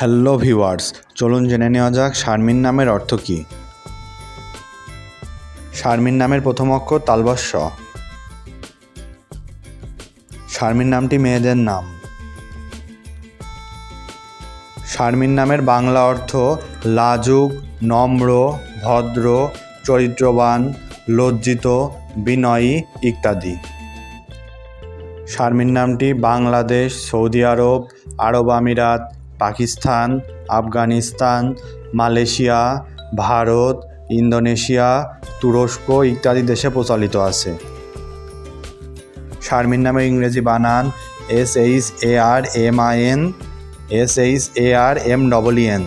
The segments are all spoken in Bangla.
হ্যালো ভিওয়ার্স চলুন জেনে নেওয়া যাক শারমিন নামের অর্থ কী। শারমিন নামের প্রথম অক্ষর তালবস্য। শারমিন নামটি মেয়েদের নাম। শারমিন নামের বাংলা অর্থ লাজুক, নম্র, ভদ্র, চরিত্রবান, লজ্জিত, বিনয়ী ইত্যাদি। শারমিন নামটি বাংলাদেশ, সৌদি আরব আরব আমিরাত পাকিস্তান, আফগানিস্তান, মালয়েশিয়া, ভারত, ইন্দোনেশিয়া, তুরস্ক ইত্যাদি দেশে প্রচলিত আছে। শারমিন নামের ইংরেজি বানান S H A R M I N, S H A R M double N.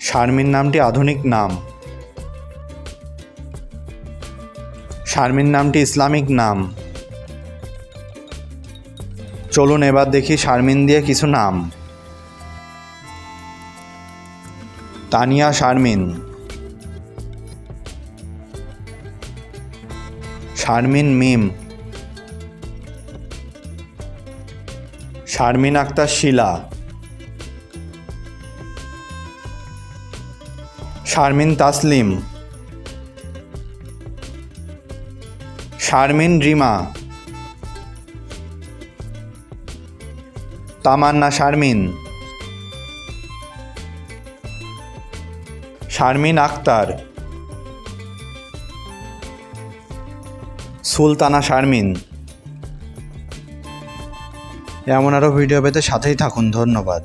Sharmin নামটি আধুনিক নাম। শারমিন নামটি ইসলামিক নাম। চলুন এবার দেখি শারমিন দিয়ে কিছু নাম। তানিয়া শারমিন। শারমিন মিম। শারমিন আক্তার শিলা। শারমিন তাসলিম। শারমিন রিমা। তামান্না শারমিন। শারমিন আক্তার সুলতানা শারমিন। এমন আরও ভিডিও পেতে সাথেই থাকুন ধন্যবাদ।